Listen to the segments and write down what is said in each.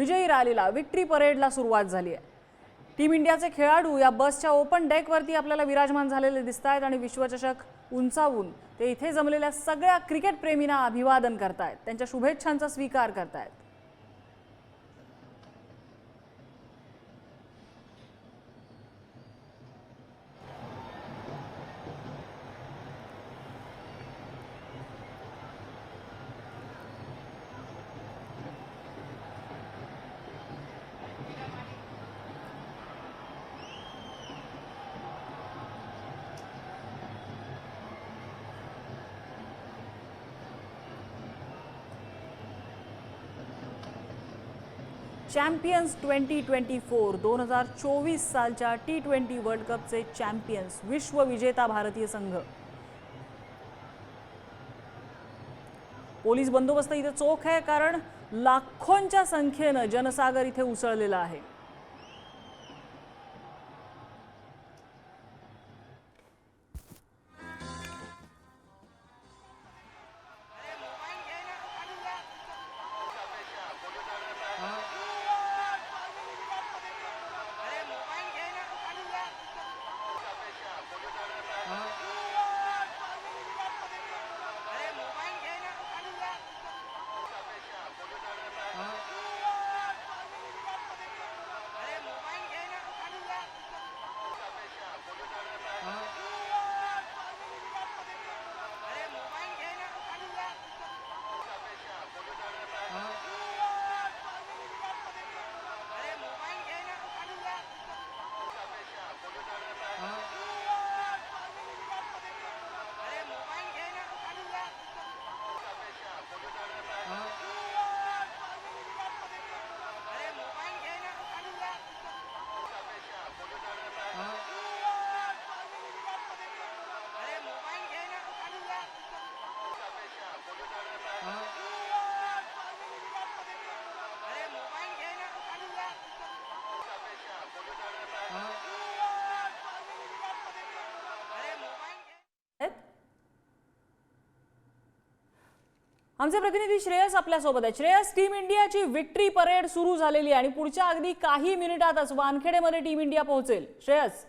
विजयी रॅलीला विक्ट्री परेडला सुरुवात झाली आहे. टीम इंडियाचे खेळाडू या बसच्या ओपन डेकवरती आपल्याला विराजमान झालेले दिसत आहेत आणि विश्वचषक उंचावून ते इथे जमलेल्या सगळ्या क्रिकेटप्रेमींना अभिवादन करतायत. त्यांच्या शुभेच्छांचा स्वीकार करतायत. चॅम्पियन्स ट्वेंटी ट्वेंटी फोर दोन हजार चोवीस सालच्या टी ट्वेंटी वर्ल्ड कपचे चॅम्पियन्स विश्वविजेता भारतीय संघ. पोलीस बंदोबस्त इथे चोख आहे कारण लाखोंच्या संख्येनं जनसागर इथे उसळलेला आहे. आमचे प्रतिनिधी श्रेयस आपल्यासोबत आहे श्रेयस टीम इंडियाची विक्ट्री परेड सुरू झालेली आहे आणि पुढच्या अगदी काही मिनिटातच वानखेडेमध्ये टीम इंडिया पोहोचेल. श्रेयस.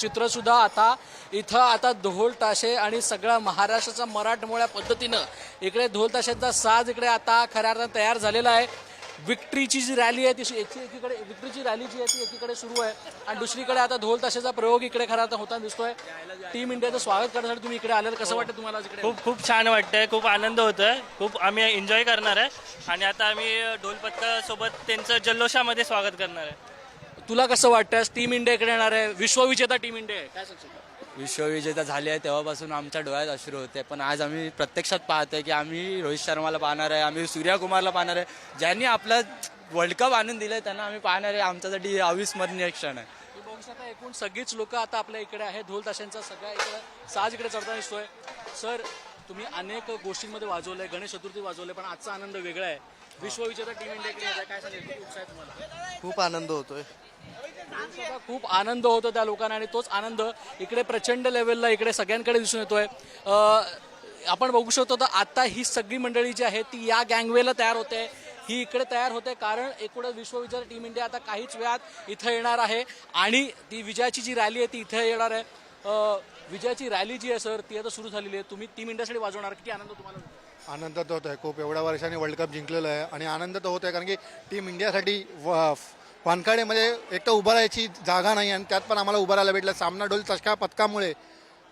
चित्र सुद्धा आता इथं आता ढोल ताशे आणि सगळा महाराष्ट्राचा मराठमोळ्या पद्धतीनं इकडे ढोल ताशांचा साज इकडे आता खऱ्या अर्थानं तयार झालेला आहे. विक्ट्रीची जी रॅली आहे ती एकी- एकीकडे विक्ट्रीची रॅली जी आहे ती एकीकडे सुरू आहे. आणि दुसरीकडे आता ढोल ताशाचा प्रयोग इकडे खरा आता होताना दिसतोय. टीम इंडियाचं स्वागत करण्यासाठी तुम्ही इकडे आलेलं. कसं वाटतं तुम्हाला इकडे? खूप खूप छान वाटतंय. खूप आनंद होतोय. खूप आम्ही एन्जॉय करणार आहे. आणि आता आम्ही ढोल पथकासोबत त्यांचं जल्लोषामध्ये स्वागत करणार आहे. तुला कसं वाटतं? टीम इंडिया इकडे येणार आहे. विश्वविजेता टीम इंडिया आहे. काय सांगशील? विश्वविजेता झाली आहे तेव्हापासून आमच्या डोळ्यात अश्रू होते. पण आज आम्ही प्रत्यक्षात पाहतोय की आम्ही रोहित शर्माला पाहणार आहे आम्ही सूर्यकुमारला पाहणार आहे. ज्यांनी आपला वर्ल्ड कप आणून दिलंय त्यांना आम्ही पाहणार आहे. आमच्यासाठी अविस्मरणीय क्षण आहे. मी बघू शकता एकूण सगळीच लोक आता आपल्या इकडे आहेत. ढोल ताशांचा सगळ्या इकडे साज इकडे चढताना दिसतोय. सर तुम्ही अनेक गोष्टींमध्ये वाजवलंय गणेश चतुर्थी वाजवलंय पण आजचा आनंद वेगळा आहे. विश्वविजेता टीम इंडिया आहे. काय आहे तुम्हाला. खूप आनंद होतोय. खूप आनंद होतो त्या लोकांना आणि तोच आनंद इकडे प्रचंड लेवलला इकडे सगळ्यांकडे दिसून येतोय. आपण बघू शकतो तर आता ही सगळी मंडळी जी आहे ती या गँगवेला तयार होते. ही इकडे तयार होते कारण एकूणच विश्वविजय टीम इंडिया आता काहीच वेळात इथं येणार आहे. आणि ती विजयाची जी रॅली आहे ती इथं येणार आहे. विजयाची रॅली जी आहे सर ती आता सुरू झालेली आहे. तुम्ही टीम इंडियासाठी वाजवणार. किती आनंद तुम्हाला होतो? आनंद तर होत आहे खूप एवढ्या वर्षांनी वर्ल्ड कप जिंकलेलं आहे. आणि आनंद तर होत आहे कारण की टीम इंडियासाठी व- वानखेडेमध्ये एक तर उभं राहायची जागा नाही आणि त्यात पण आम्हाला उभं राहायला भेटलं. सामना डोल चषका पथकामुळे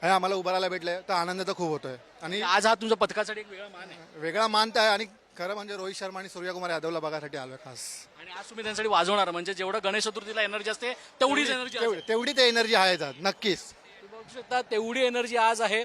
हे आम्हाला उभं राहायला भेटलं. तर आनंद तर खूप होतोय. आणि आज हा तुमच्या पथकासाठी एक वेगळा मान आहे. वेगळा मान तर आहे आणि खरं म्हणजे रोहित शर्मा आणि सूर्यकुमार यादवला बघायसाठी आलोय खास. आणि आज तुम्ही त्यांच्यासाठी वाजवणार. म्हणजे जेवढं गणेश चतुर्थीला एनर्जी असते तेवढीच एनर्जी तेवढी ते एनर्जी आहे त्यात नक्कीच. तुम्ही बघू शकता तेवढी एनर्जी आज आहे.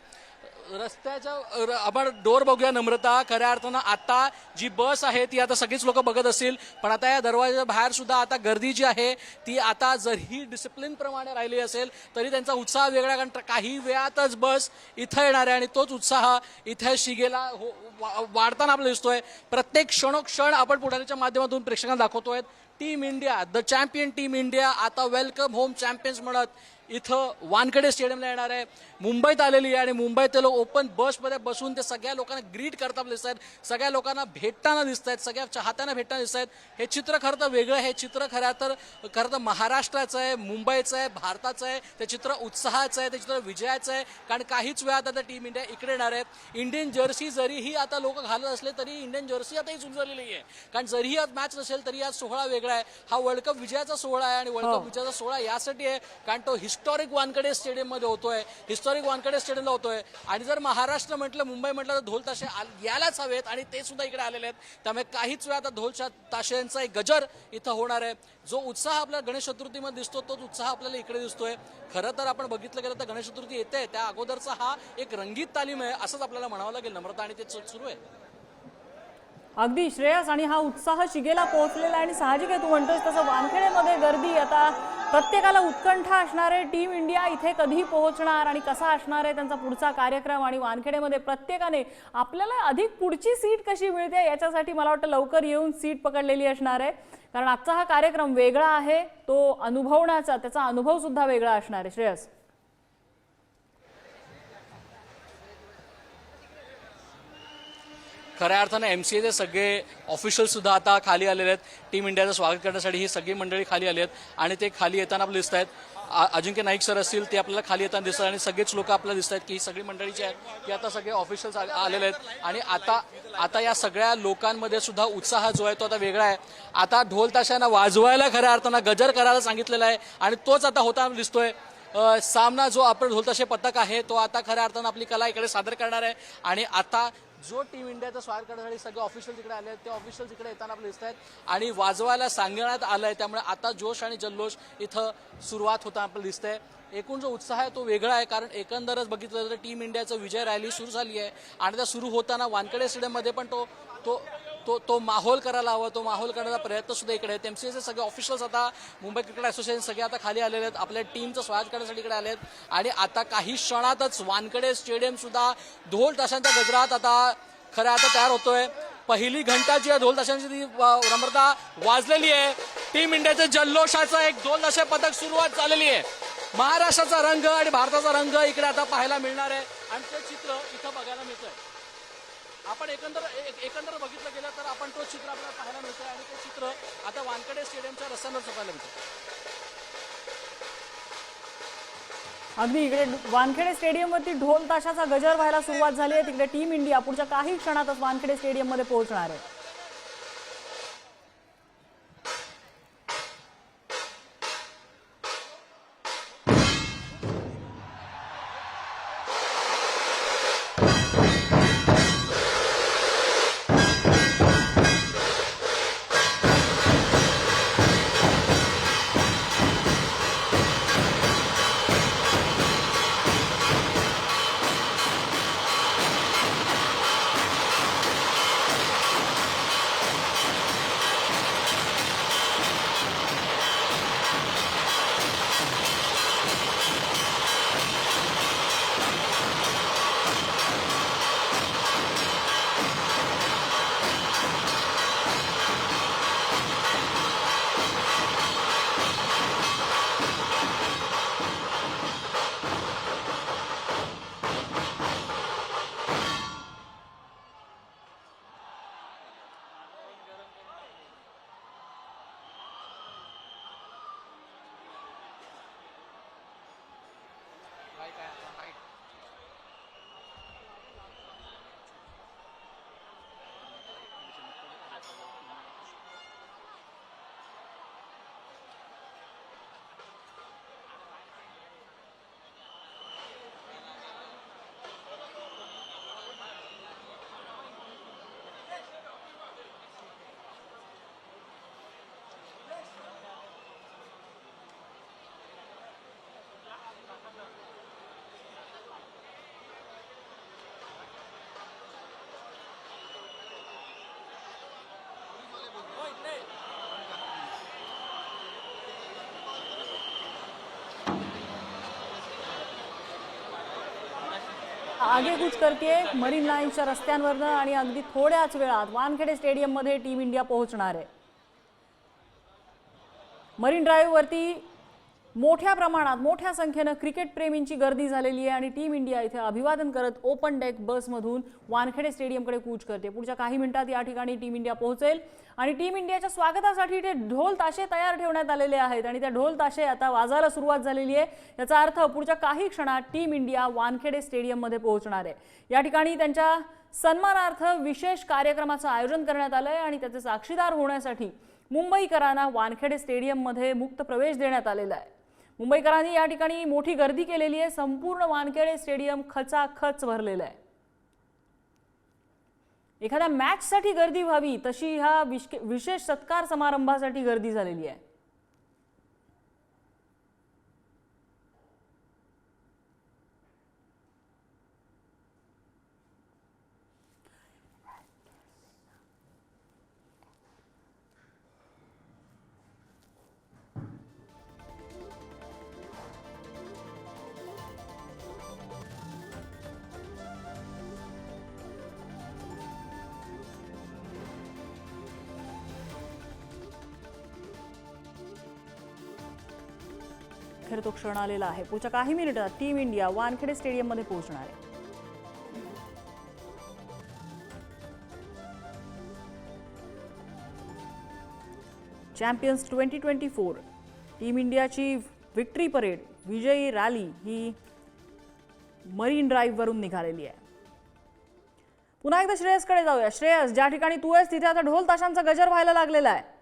रस्त्याच्या र- आपण डोर बघूया नम्रता. खऱ्या अर्थानं आता जी बस आहे ती आता सगळीच लोक बघत असतील. पण आता या दरवाजाच्या बाहेर सुद्धा आता गर्दी जी आहे ती आता जरी डिसिप्लिन प्रमाणे राहिली असेल तरी त्यांचा उत्साह वेगळा. कारण काही वेळातच बस इथं येणार आहे आणि तोच उत्साह इथे शिगेला हो वा- वाढताना आपल्याला दिसतोय. प्रत्येक क्षणोक्षण आपण पुढारीच्या माध्यमातून प्रेक्षकांना दाखवतोय. Team India the champion team India आता वेलकम होम चॅम्पियन्स म्हणत इथं वानखेडे स्टेडियमला येणार आहे. मुंबईत आलेली आहे आणि मुंबईत लोक ओपन बसमध्ये बसून ते सगळ्या लोकांना ग्रीट करताना दिसत आहेत सगळ्या लोकांना भेटताना दिसत आहेत सगळ्या चाहत्यांना भेटताना दिसत आहेत. हे चित्र खरं तर वेगळं आहे. हे चित्र खरं तर खरं तर महाराष्ट्राचं आहे मुंबईचं आहे भारताचं आहे. ते चित्र उत्साहाचं आहे ते चित्र विजयाचं आहे. कारण काहीच वेळात आता टीम इंडिया इकडे येणार आहे इंडियन जर्सी जरीही आता लोक घालत असले तरी इंडियन जर्सी आता ही सुंदरलेली आहे कारण जरीही आज मॅच नसेल तरी आज सोहळा वेगळा आहे. हा वर्ल्ड कप विजयाचा सोहळा आहे आणि वर्ल्ड कप विजयाचा सोहळा यासाठी आहे. कारण तो हिस्टॉरिक वानकडे स्टेडियममध्ये होतोय. हिस्टॉरिक वानकडे स्टेडियमला होतोय. आणि जर महाराष्ट्र म्हटलं मुंबई म्हटलं तर ढोल ताशे यायलाच हवेत आणि ते सुद्धा इकडे आलेले आहेत. त्यामुळे काहीच वेळा आता ढोलशा ताशेंचा एक गजर इथं होणार आहे. जो उत्साह आपल्या गणेश चतुर्थीमध्ये दिसतो तोच उत्साह आपल्याला इकडे दिसतोय. खरं तर आपण बघितलं गेलं तर गणेश चतुर्थी येते. त्या अगोदरचा हा एक रंगीत तालीम आहे असंच आपल्याला म्हणावं लागेल. नम्रता आणि ते सुरू आहे. अगदी श्रेयस आणि हा उत्साह शिगेला पोहोचलेला आणि साहजिक आहे तू म्हणतोस तसं वानखेडेमध्ये गर्दी. आता प्रत्येकाला उत्कंठा असणार आहे टीम इंडिया इथे कधी पोहोचणार आणि कसा असणार आहे त्यांचा पुढचा कार्यक्रम आणि वानखेडेमध्ये प्रत्येकाने आपल्याला अधिक पुढची सीट कशी मिळते याच्यासाठी मला वाटतं लवकर येऊन सीट पकडलेली असणार आहे. कारण आजचा हा कार्यक्रम वेगळा आहे तो अनुभवण्याचा त्याचा अनुभव सुद्धा वेगळा असणार आहे. श्रेयस. खऱ्या अर्थानं एम सी एचे सगळे ऑफिशियलसुद्धा आता खाली आलेले आहेत. टीम इंडियाचं स्वागत करण्यासाठी ही सगळी मंडळी खाली आली आहेत. आणि ते खाली येताना आपल्याला दिसत आहेत अजिंक्य नाईक सर असतील ते आपल्याला खाली येताना दिसतात आणि सगळेच लोक आपल्याला दिसत आहेत की ही सगळी मंडळी जी आहेत. ती आता सगळे ऑफिशियल्स आलेले आहेत. आणि आता आता या सगळ्या लोकांमध्ये सुद्धा उत्साह जो आहे तो आता वेगळा आहे. आता ढोल ताशांना वाजवायला खऱ्या अर्थानं गजर करायला सांगितलेला आहे आणि तोच आता होताना दिसतोय. अ, सामना जो आपण ढोलताशे पथक आहे तो आता खऱ्या अर्थानं आपली कला इकडे सादर करणार आहे. आणि आता जो टीम इंडियाचा स्वागत करण्यासाठी सगळे ऑफिशियल तिकडे आले आहेत ते ऑफिशियल तिकडे येताना आपले दिसत आहेत आणि वाजवायला सांगण्यात आलं आहे त्यामुळे आता जोश आणि जल्लोष इथं सुरुवात होताना आपल्याला आहे एकूण जो उत्साह आहे तो वेगळा आहे कारण एकंदरच बघितलं तर टीम इंडियाचं विजय रॅली सुरू झाली आहे. आणि त्या सुरू होताना वानकडे स्टेडियममध्ये पण तो तो तो तो माहोल करायला हवा तो माहोल करण्याचा प्रयत्न सुद्धा इकडे आहे एमसीएचे सगळे ऑफिशियल्स आता मुंबई क्रिकेट असोसिएशन सगळे आता खाली आलेले आहेत. आपल्या टीमचं स्वागत करण्यासाठी इकडे आले आहेत आणि आता काही क्षणातच वानकडे स्टेडियम सुद्धा ढोल ताशांच्या गजरात आता खरं आता तयार होतोय. पहिली घंटा जी आहे ढोल ताशांची ती नम्रता वाजलेली आहे. टीम इंडियाच्या जल्लोषाचं एक ढोल ताशे पथक सुरुवात झालेली आहे. महाराष्ट्राचा रंग आणि भारताचा रंग इकडे आता पाहायला मिळणार आहे. आणि ते चित्र इथं बघायला मिळतंय. आपण एकंदर एक- एकंदर बघितलं गेलं तर आपण तो चित्र आपल्याला पाहायला मिळतोय आणि ते चित्र आता वानकडे स्टेडियमच्या रस्त्यांवर चुकायला मिळतं अगदी इकडे वानखेडे स्टेडियमवरती ढोल ताशाचा गजर व्हायला सुरुवात झाली आहे. तिकडे टीम इंडिया पुढच्या काही क्षणातच वानखेडे स्टेडियममध्ये पोहोचणार आहे. आगेकूच करते मरीन लाईन्सच्या रस्त्यांवरनं आणि अगदी थोड्याच वेळात वानखेडे स्टेडियममध्ये टीम इंडिया पोहोचणार आहे. मरीन ड्राईव्हवरती मोठ्या प्रमाणात मोठ्या संख्येनं क्रिकेट प्रेमींची गर्दी झालेली आहे आणि टीम इंडिया इथे अभिवादन करत ओपन डेक बसमधून वानखेडे स्टेडियमकडे कूच करते. पुढच्या काही मिनिटात या ठिकाणी टीम इंडिया पोहोचेल आणि टीम इंडियाच्या स्वागतासाठी इथे ढोल ताशे तयार ठेवण्यात आलेले आहेत आणि त्या ढोल ताशे आता वाजायला सुरुवात झालेली आहे. याचा अर्थ पुढच्या काही क्षणात टीम इंडिया वानखेडे स्टेडियममध्ये पोहोचणार आहे. या ठिकाणी त्यांच्या सन्मानार्थ विशेष कार्यक्रमाचं आयोजन करण्यात आलं आहे आणि त्याचे साक्षीदार होण्यासाठी मुंबईकरांना वानखेडे स्टेडियममध्ये मुक्त प्रवेश देण्यात आलेला आहे. मुंबईकरांनी या ठिकाणी मोठी गर्दी केलेली आहे. संपूर्ण वानखेडे स्टेडियम खचाखच भरलेलं आहे. एखाद्या मॅचसाठी गर्दी व्हावी तशी ह्या विशेष सत्कार समारंभासाठी गर्दी झालेली आहे. अखेर तो क्षण आलेला आहे. पुढच्या काही मिनिटात टीम इंडिया वानखेडे स्टेडियममध्ये पोहोचणार आहे. Champions twenty twenty four team इंडियाची विक्ट्री परेड विजयी रॅली ही मरीन ड्राईव्हवरून निघालेली आहे. पुन्हा एकदा श्रेयसकडे जाऊया. श्रेयस ज्या ठिकाणी तू आहेस तिथे आता ढोल ताशांचा गजर व्हायला लागलेला आहे.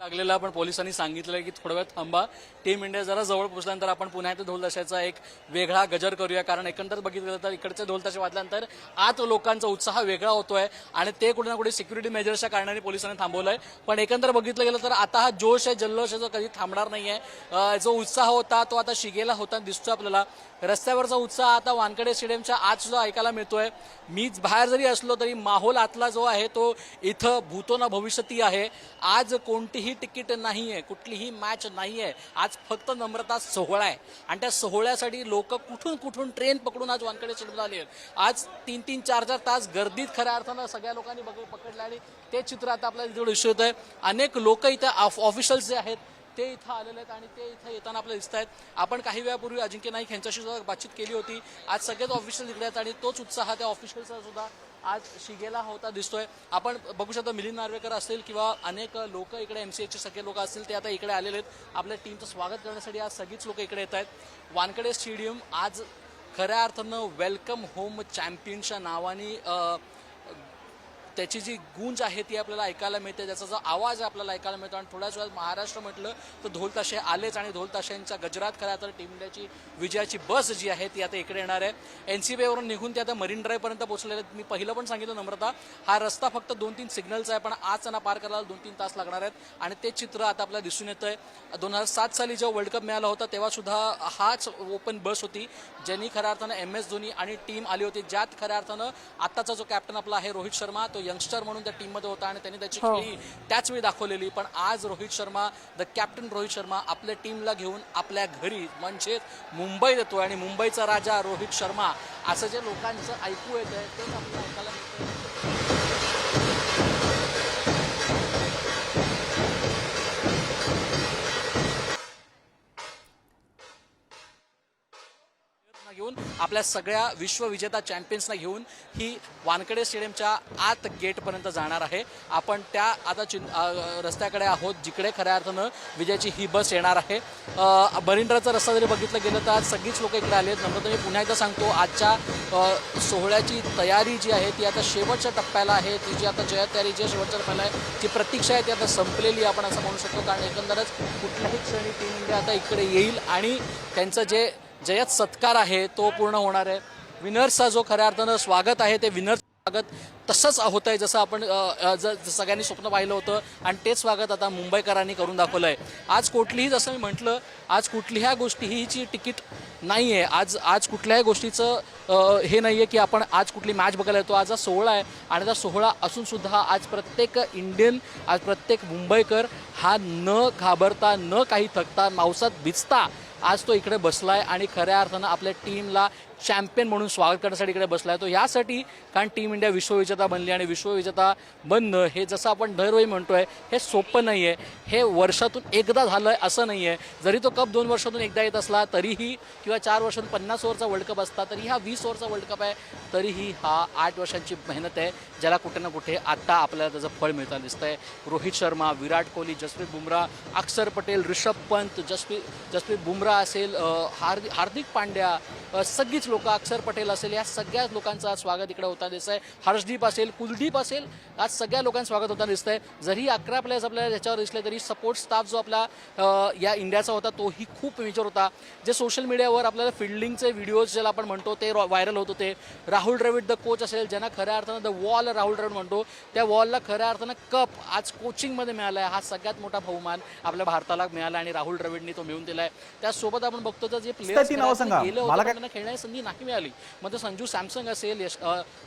लागलेला पण पोलिसांनी सांगितलं की थोडा वेळ थांबा. टीम इंडिया जरा जवळ पोहोचल्यानंतर आपण पुन्हा इथे ढोलताशाचा एक वेगळा गजर करूया. कारण एकंदर बघितलं तर इकडचे ढोलताशे वाजल्यानंतर आत लोकांचा उत्साह वेगळा होतोय आणि ते कुठे ना कुठे सिक्युरिटी मेजर्सच्या कारणाने पोलिसांनी थांबवलंय. पण एकंदर बघितलं गेलं तर आता हा जोश आहे जल्लोष आहे जो कधी थांबणार नाहीये. आहे जो उत्साह होता तो आता शिगेला होता दिसतो आपल्याला. रस्त्यावरचा उत्साह आता वानकडे स्टेडियमच्या आत सुद्धा ऐकायला मिळतोय. मीच बाहेर जरी असलो तरी माहोल आतला जो आहे तो इथं भूतो ना भविष्यती आहे. आज कोणतीही तिकीट नाहीये कुठलीही मॅच नाहीये. आज फक्त नम्रता सोहळा आहे. आणि त्या सोहळ्यासाठी लोक कुठून कुठून ट्रेन पकडून आज वानकडे चिडून आले आज तीन तीन चार चार तास गर्दीत खऱ्या अर्थानं सगळ्या लोकांनी बघ पकडलं आणि ते चित्र आता आपल्याला तिथे दिसत आहे अनेक लोक इथं ऑफिशियल्स जे आहेत ते इथं आलेले आहेत आणि ते इथं येताना आपल्याला दिसत आहेत. आपण काही वेळापूर्वी अजिंक्य नाईक यांच्याशी सुद्धा बातचीत केली होती. आज सगळेच ऑफिशियल इकडे आहेत आणि तोच उत्साह त्या ऑफिशियलचा सुद्धा आज शिगेला होता दिसतोय. आपण बघू शकतो मिलिंद नार्वेकर असतील किंवा अनेक लोक इकडे एम सी एचे सगळे लोक असतील ते आता इकडे आलेले आहेत. आपल्या टीमचं स्वागत करण्यासाठी आज सगळीच लोक इकडे येत आहेत. वानकडे स्टेडियम आज खऱ्या अर्थानं वेलकम होम चॅम्पियनच्या नावाने त्याची जी गुंज आहे ती आपल्याला ऐकायला मिळते त्याचा जो आवाज आपल्याला ऐकायला मिळतो. आणि थोड्याच वेळात महाराष्ट्र म्हटलं तर धोलताशे आलेच आणि ढोलताशांच्या गजरात खऱ्या तर टीम इंडियाची विजयाची बस जी आहे ती आता इकडे येणार आहे. एन सी वरून निघून ते आता मरीन ड्राईव्हपर्यंत पोहोचलेले आहेत. मी पहिलं पण सांगितलं नम्रता हा रस्ता फक्त दोन तीन सिग्नलचा आहे पण आज त्यांना पार करायला दोन तीन तास लागणार आहेत. आणि ते चित्र आता आपल्याला दिसून येतं आहे दोन हजार सात साली जेव्हा वर्ल्ड कप मिळाला होता तेव्हासुद्धा हाच ओपन बस होती ज्यांनी खऱ्या अर्थानं एम एस धोनी आणि टीम आली होती. ज्यात खऱ्या अर्थानं आत्ताचा जो कॅप्टन आपला आहे रोहित शर्मा तो यंगस्टर म्हणून त्या टीममध्ये होता आणि त्यांनी त्याची हो. खेळी त्याच वेळी दाखवलेली. पण आज रोहित शर्मा द कॅप्टन रोहित शर्मा आपल्या टीमला घेऊन आपल्या घरी म्हणजेच मुंबईत येतोय. आणि मुंबईचा राजा रोहित शर्मा असं जे लोकांचं ऐकू येत आहे तेच आपल्याला ऐकायला मिळतं घेऊन आपल्या सगळ्या विश्वविजेता चॅम्पियन्सना घेऊन ही वानकडे स्टेडियमच्या आत गेटपर्यंत जाणार आहे. आपण त्या आता चिं रस्त्याकडे आहोत जिकडे खऱ्या अर्थानं विजयाची ही बस येणार आहे. बरिंड्राचा रस्ता जरी बघितलं गेलं तर आज सगळीच लोक इकडे आले आहेत नम्रता मी पुन्हा एकदा सांगतो आजच्या सोहळ्याची तयारी जी आहे ती आता शेवटच्या टप्प्याला आहे. ती जी आता जय तयारी जी शेवटच्या टप्प्याला आहे ती प्रतीक्षा आहे ती आता संपलेली आपण असं म्हणू शकतो. कारण एकंदरच कुठल्याही क्षणी टीम इंडिया आता इकडे येईल आणि त्यांचं जे जयत सत्कार आहे तो पूर्ण होणार आहे. विनर्सचा जो खऱ्या अर्थानं स्वागत आहे ते विनर्स स्वागत तसंच होत आहे जसं आपण ज सगळ्यांनी स्वप्न पाहिलं होतं आणि तेच स्वागत आता मुंबईकरांनी करून दाखवलं आहे आज कुठलीही जसं मी म्हटलं आज कुठल्याही हीची तिकीट नाही आहे आज आज कुठल्याही गोष्टीचं हे नाही आहे की आपण आज कुठली मॅच बघायला येतो. आज हा सोहळा आहे आणि त्या सोहळा असूनसुद्धा आज प्रत्येक इंडियन आज प्रत्येक मुंबईकर हा न घाबरता न काही थकता मावसात भिजता आज तो इकडे बसला आहे आणि खऱ्या अर्थानं आपल्या टीमला चॅम्पियन म्हणून स्वागत करण्यासाठी इकडे बसला आहे. तो यासाठी कारण टीम इंडिया विश्वविजेता बनली आणि विश्वविजेता बनणं हे जसं आपण दरवेळी आहे हे सोपं नाही आहे हे वर्षातून एकदा झालं आहे असं नाही आहे जरी तो कप दोन वर्षातून एकदा येत असला तरीही किंवा चार वर्षातून पन्नास ओव्हरचा वर्ल्ड कप असता तरी हा वीस ओव्हरचा वर्ल्ड कप आहे. तरीही हा आठ वर्षांची मेहनत आहे ज्याला कुठे ना कुठे आता आपल्याला त्याचं फळ मिळताना दिसतं आहे रोहित शर्मा विराट कोहली जसप्रीत बुमराह अक्षर पटेल ऋषभ पंत जसप्रीत जसप्रीत बुमराह असेल हार्दिक हार्दिक पांड्या सगळीच लोक अक्षर पटेल असेल या सगळ्याच लोकांचं आज स्वागत इकडे होताना दिसतंय. हर्षदीप असेल कुलदीप असेल आज सगळ्या लोकांचं स्वागत होताना दिसतंय. जरी अकरा प्लेयर्स आपल्याला याच्यावर दिसले तरी सपोर्ट स्टाफ जो आपला या इंडियाचा होता तोही खूप मेजर होता. जे सोशल मीडियावर आपल्याला फिल्डिंगचे व्हिडिओज ज्याला आपण म्हणतो ते व्हायरल होत होते. राहुल द्रविड द कोच असेल ज्यांना खऱ्या अर्थानं द वॉल राहुल द्रविड म्हणतो त्या वॉलला खऱ्या अर्थानं कप आज कोचिंगमध्ये मिळाला आहे हा सगळ्यात मोठा बहुमान आपल्या भारताला मिळाला आणि राहुल द्रविडनी तो मिळवून दिलाय. त्याचसोबत आपण बघतो तर जे प्लेयर्स. गेले होते खेळण्याची संधी नाही मिळाली. मग संजू सॅमसंग असेल यश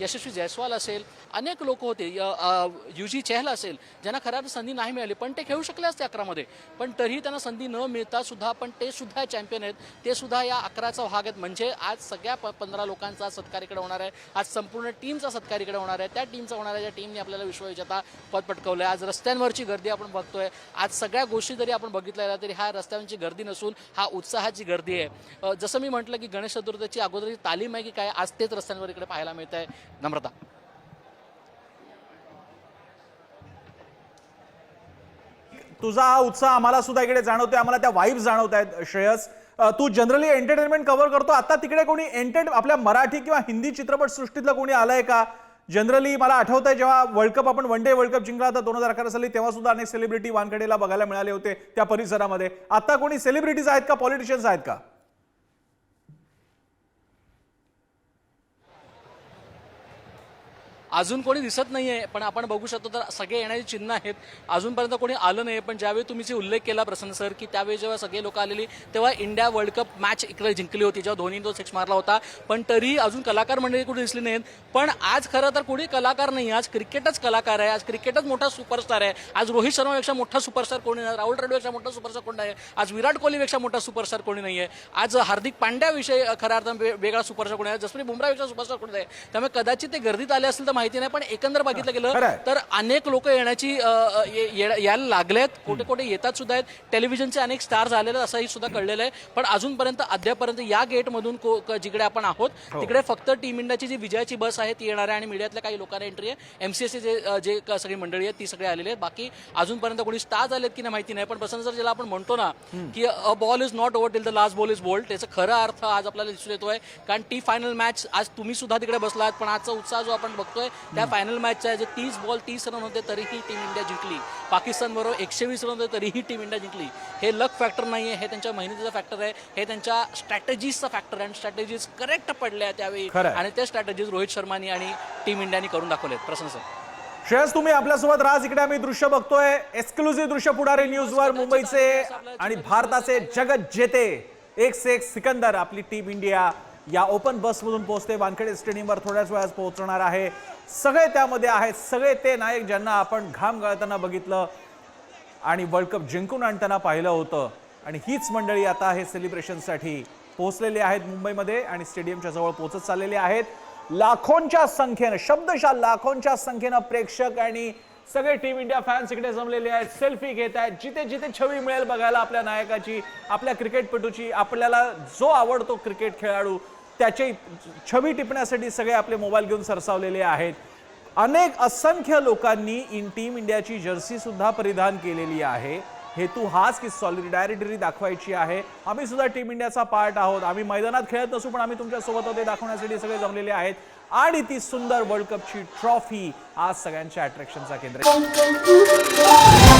यशस्वी जयस्वाल असेल अनेक लोक होते युजी चहल असेल ज्यांना खऱ्या संधी नाही मिळाली पण ते खेळू शकले असते अकरामध्ये. पण तरीही त्यांना संधी न मिळता सुद्धा पण ते सुद्धा चॅम्पियन आहेत. ते सुद्धा या अकराचा भाग आहेत. म्हणजे आज सगळ्या प पंधरा लोकांचा सत्कार इकडे होणार आहे. आज संपूर्ण टीमचा सत्कार इकडे होणार आहे. त्या टीमचा होणार आहे ज्या टीमने आपल्याला विश्वविजेता पद पटकवलं आहे आज रस्त्यांवरची गर्दी आपण बघतोय. आज सगळ्या गोष्टी जरी आपण बघितल्या तरी हा रस्त्यांची गर्दी नसून हा उत्साहाची गर्दी आहे. जसं मी म्हटलं की गणेश चतुर्थीची अगोदरची तालीम आहे की काय? आज तेच रस्त्यांवर इकडे पाहायला मिळत आहे नम्रता. तुझा हा उत्साह आम्हाला सुद्धा इकडे जाणवतोय. आम्हाला त्या वाईफ जाणवत आहेत श्रेयस तू जनरली एंटरटेनमेंट कव्हर करतो. आता तिकडे कोणी एंटर आपल्या मराठी किंवा हिंदी चित्रपट सृष्टीतलं कोणी आलंय का? जनरली मला आठवत आहे जेव्हा वर्ल्ड कप आपण वन डे वर्ल्ड कप जिंकला होता दोन हजार अकरा साली तेव्हा सुद्धा अनेक सेलिब्रिटी वानखेडेला बघायला मिळाले होते त्या परिसरामध्ये. आता कोणी सेलिब्रिटीज आहेत का? पॉलिटिशियन्स आहेत का? अजून कोणी दिसत नाही आहे पण आपण बघू शकतो तर सगळे येण्याची चिन्ह आहेत. अजूनपर्यंत कोणी आलं नाही पण ज्यावेळी तुम्ही जे उल्लेख केला प्रसन्न सर की त्यावेळी जेव्हा सगळे लोक आलेली तेव्हा इंडिया वर्ल्ड कप मॅच इकडे जिंकली होती जेव्हा धोनी तो सिक्स मारला होता. पण तरीही अजून कलाकार मंडळी कुठे दिसली नाहीत पण आज खरं तर कोणी कलाकार नाही आज क्रिकेटच कलाकार आहे. आज क्रिकेटच मोठा सुपरस्टार आहे. आज रोहित शर्मापेक्षा मोठा सुपरस्टार कोणी नाही. राहुल द्रविडपेक्षा मोठा सुपरस्टार कोणी नाही आज विराट कोहलीपेक्षा मोठा सुपरस्टार कोणी नाही आहे. आज हार्दिक पांड्याविषयी खऱ्या अर्थानं वेगळा सुपरस्टार कोणी आहे. जसप्रीत बुमरापेक्षा सुपरस्टार कोणी आहे. त्यामुळे कदाचित ते गर्दीत आले असतील तर माहिती नाही पण एकंदर बघितलं गेलं. तर अनेक लोक येण्याची यायला लागलेत. कुठे कुठे येतात सुद्धा आहेत. टेलिव्हिजनचे अनेक स्टार झालेले आहेत, असंही सुद्धा कळलेलं आहे. पण अजूनपर्यंत अद्यापर्यंत या गेटमधून जिकडे आपण आहोत तिकडे फक्त टीम इंडियाची जी विजयाची बस आहे ती येणार आहे आणि मीडियातल्या काही लोकांना एंट्री आहे. एमसीएसची जे जे क- सगळी मंडळी आहेत ती सगळे आलेली आहेत. बाकी अजूनपर्यंत कोणी स्टार्स आलेत की नाही माहिती नाही पण प्रसन्न सर ज्याला आपण म्हणतो ना की a ball is not over till the last ball is bowled त्याचा खरा अर्थ आज आपल्याला दिसून येतोय. कारण टी फायनल मॅच आज तुम्ही सुद्धा तिकडे बसलात पण आजचा उत्साह जो आपण बघतोय त्या फायनल मॅचचा आहे जे तीस बॉल तीस रन होते तरीही टीम इंडिया जिंकली. पाकिस्तान बरोबर एकशे वीस रन होते तरीही टीम इंडिया जिंकली. हे लक फॅक्टर नाही आहे हे त्यांच्या मेहनतीचा फॅक्टर आहे हे त्यांच्या स्ट्रॅटेजीजचा फॅक्टर आहे. आणि स्ट्रॅटेजीज करेक्ट पडल्या त्यावेळी. आणि त्या स्ट्रॅटेजीज रोहित शर्मानी आणि टीम इंडियानी करून दाखवलेत. प्रसन्न सर श्रेयस तुम्ही आपल्यासोबत राज. इकडे आम्ही दृश्य बघतोय. एक्सक्लुझिव्ह दृश्य पुढारी न्यूजवर मुंबईचे आणि भारताचे जगत जेते. एक से एक सिकंदर आपली टीम इंडिया या ओपन बसमधून पोहोचते. वानखेडे स्टेडियमवर थोड्याच वेळात पोहोचणार आहे. सगळे त्यामध्ये आहेत सगळे ते नायक ज्यांना आपण घाम गाळताना बघितलं आणि वर्ल्ड कप जिंकून आणताना पाहिलं होतं. आणि हीच मंडळी आता हे सेलिब्रेशनसाठी पोहोचलेली आहेत मुंबईमध्ये आणि स्टेडियमच्या जवळ पोहोचत चाललेले आहेत. लाखोंच्या संख्येनं शब्दशः लाखोंच्या संख्येनं प्रेक्षक आणि सगळे टीम इंडिया फॅन्स इकडे जमलेले आहेत सेल्फी घेत आहेत. जिथे जिथे छवी मिळेल बघायला आपल्या नायकाची आपल्या क्रिकेटपटूची आपल्याला जो आवडतो क्रिकेट खेळाडू त्याची छवी टिपण्यासाठी सगळे आपले मोबाईल घेऊन सरसावलेले आहेत. अनेक असंख्य लोकांनी इन टीम इंडियाची जर्सीसुद्धा परिधान केलेली आहे. हेतू हाच की सॉलिडॅरिटी दाखवायची आहे. आम्ही सुद्धा टीम इंडियाचा पार्ट आहोत. आम्ही मैदानात खेळत नसू पण आम्ही तुमच्यासोबत होते. दाखवण्यासाठी सगळे जमलेले आहेत. आणि ती सुंदर वर्ल्ड कपची ट्रॉफी आज सगळ्यांच्या अट्रॅक्शनचा केंद्र आहे.